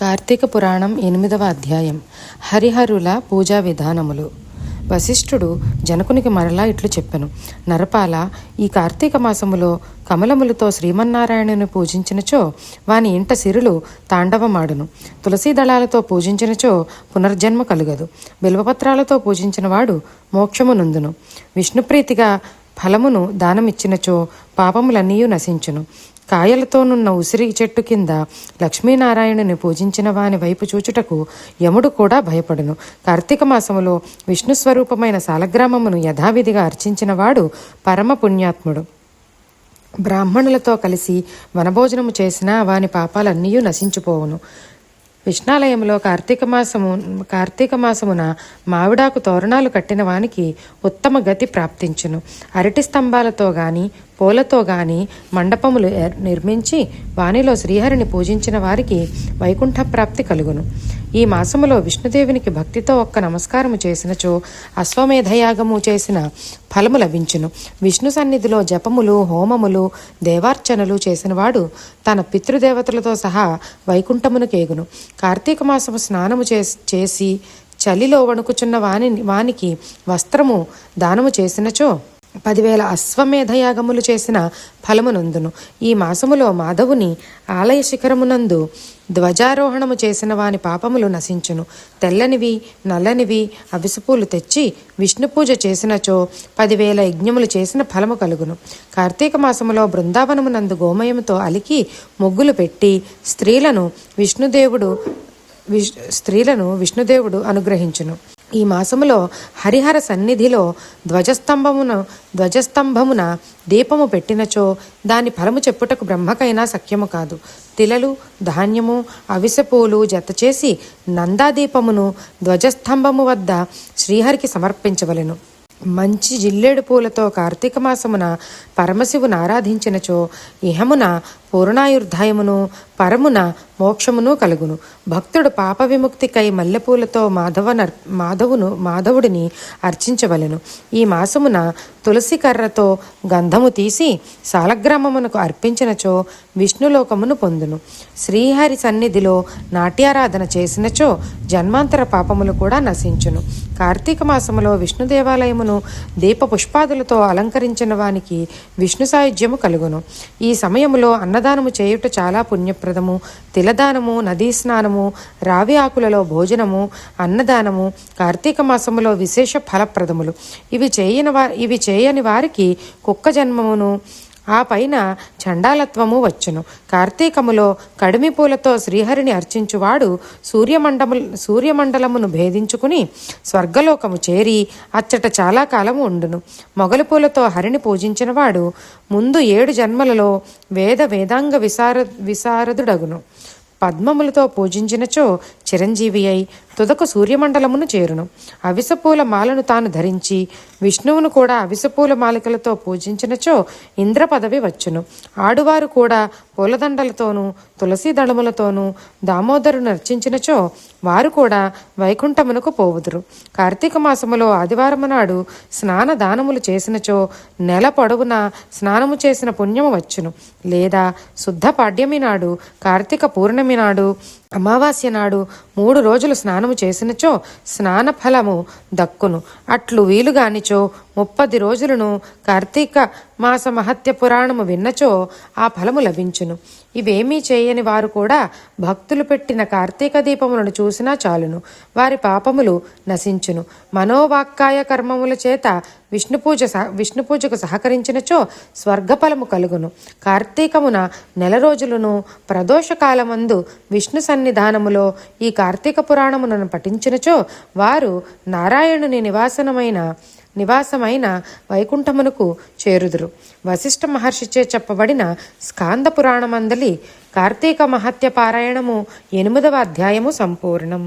కార్తీక పురాణం ఎనిమిదవ అధ్యాయం. హరిహరుల పూజా విధానములు. వశిష్ఠుడు జనకునికి మరలా ఇట్లు చెప్పెను. నరపాల ఈ కార్తీక మాసములో కమలములతో శ్రీమన్నారాయణుని పూజించినచో వాని ఇంట సిరులు తాండవమాడును. తులసీ దళాలతో పూజించినచో పునర్జన్మ కలుగదు. బిల్వపత్రాలతో పూజించినవాడు మోక్షము నొందును. విష్ణుప్రీతిగా ఫలమును దానమిచ్చినచో పాపములన్నీ నశించును. కాయలతోనున్న ఉసిరి చెట్టు కింద లక్ష్మీనారాయణుని పూజించిన వాని వైపు చూచుటకు యముడు కూడా భయపడును. కార్తీక మాసములో విష్ణు స్వరూపమైన సాలగ్రామమును యథావిధిగా అర్చించిన వాడు పరమ పుణ్యాత్ముడు. బ్రాహ్మణులతో కలిసి వనభోజనము చేసినా వాని పాపాలన్నీ నశించిపోవును. విష్ణాలయంలో కార్తీక మాసము కార్తీక మాసమున మావిడాకు తోరణాలు కట్టిన వానికి ఉత్తమ గతి ప్రాప్తించును. అరటి స్తంభాలతో గాని పూలతో గాని మండపములు నిర్మించి వానిలో శ్రీహరిని పూజించిన వారికి వైకుంఠ ప్రాప్తి కలుగును. ఈ మాసములో విష్ణుదేవునికి భక్తితో ఒక్క నమస్కారము చేసినచో అశ్వమేధయాగము చేసిన ఫలము లభించును. విష్ణు సన్నిధిలో జపములు హోమములు దేవార్చనలు చేసినవాడు తన పితృదేవతలతో సహా వైకుంఠమును కేగును. కార్తీక మాసము స్నానము చేసి చేసి చలిలో వణుకుచున్న వాని వానికి వస్త్రము దానము చేసినచో పదివేల అశ్వమేధయాగములు చేసిన ఫలమునందును ఈ మాసములో మాధవుని ఆలయ శిఖరమునందు ధ్వజారోహణము చేసిన వాని పాపములు నశించును. తెల్లనివి నల్లనివి అవిసపూలు తెచ్చి విష్ణు పూజ చేసినచో పదివేల యజ్ఞములు చేసిన ఫలము కలుగును. కార్తీక మాసములో బృందావనమునందు గోమయముతో అలికి ముగ్గులు పెట్టి స్త్రీలను విష్ణుదేవుడు విష్ స్త్రీలను విష్ణుదేవుడు అనుగ్రహించును. ఈ మాసములో హరిహర సన్నిధిలో ధ్వజస్తంభమున ధ్వజస్తంభమున దీపము పెట్టినచో దాని ఫలము చెప్పుటకు బ్రహ్మకైనా సఖ్యము కాదు. తిలలు ధాన్యము అవిసెపూలు జతచేసి నందాదీపమును ధ్వజస్తంభము వద్ద శ్రీహరికి సమర్పించవలెను. మంచి జిల్లేడు పూలతో కార్తీక మాసమున పరమశివును ఆరాధించినచో ఇహమున పూర్ణాయుర్ధాయమును పరమున మోక్షమును కలుగును. భక్తుడు పాప విముక్తికై మల్లెపూలతో మాధవ మాధవును మాధవుడిని అర్చించవలెను. ఈ మాసమున తులసి కర్రతో గంధము తీసి సాలగ్రామమునకు అర్పించినచో విష్ణులోకమును పొందును. శ్రీహరి సన్నిధిలో నాట్యారాధన చేసినచో జన్మాంతర పాపములు కూడా నశించును. కార్తీక మాసములో విష్ణు దేవాలయమును దీప పుష్పాదులతో అలంకరించిన వానికి విష్ణు సాయుధ్యము కలుగును. ఈ సమయములో అన్నదానము చేయుట చాలా పుణ్యప్రదము. తిలదానము నదీ స్నానము రావి ఆకులలో భోజనము అన్నదానము కార్తీక మాసములో విశేష ఫలప్రదములు. ఇవి చేయని వారి ఇవి చేయని వారికి కుక్క జన్మమును ఆ పైన చండాలత్వము వచ్చును. కార్తీకములో కడిమి పూలతో శ్రీహరిని అర్చించువాడు సూర్యమండము సూర్యమండలమును భేదించుకుని స్వర్గలోకము చేరి అచ్చట చాలా కాలము ఉండును. మొగలి పూలతో హరిని పూజించినవాడు ముందు ఏడు జన్మలలో వేద వేదాంగ విశార విశారదుడగును. పద్మములతో పూజించినచో చిరంజీవి అయి తుదకు సూర్యమండలమును చేరును. అవిసపూల మాలను తాను ధరించి విష్ణువును కూడా అవిసపూల మాలికలతో పూజించినచో ఇంద్ర పదవి వచ్చును. ఆడువారు కూడా పూలదండలతోనూ తులసి దళములతోనూ దామోదరును అర్చించినచో వారు కూడా వైకుంఠమునకు పోవుదురు. కార్తీక మాసములో ఆదివారము నాడు స్నాన దానములు చేసినచో నెల పొడవున స్నానము చేసిన పుణ్యము వచ్చును. లేదా శుద్ధ పాడ్యమి నాడు కార్తీక పూర్ణమి నాడు అమావాస్య నాడు మూడు రోజులు స్నానము చేసినచో స్నాన ఫలము దక్కును. అట్లు వీలుగానిచో ముప్పది రోజులను కార్తీక మాస మహత్య పురాణము విన్నచో ఆ ఫలము లభించును. ఇవేమీ చేయని వారు కూడా భక్తులు పెట్టిన కార్తీక దీపములను చూసినా చాలును. వారి పాపములు నశించును. మనోవాక్కాయ కర్మముల చేత విష్ణు పూజ సహ విష్ణు పూజకు సహకరించినచో స్వర్గఫలము కలుగును. కార్తీకమున నెల రోజులను ప్రదోషకాలమందు విష్ణు సన్నిధానములో ఈ కార్తీక పురాణములను పఠించినచో వారు నారాయణుని నివాసనమైన నివాసమైన వైకుంఠమునకు చేరుదురు. వశిష్ఠ మహర్షిచే చెప్పబడిన స్కాంద పురాణమందలి కార్తీక మహత్య పారాయణము ఎనిమిదవ అధ్యాయము సంపూర్ణం.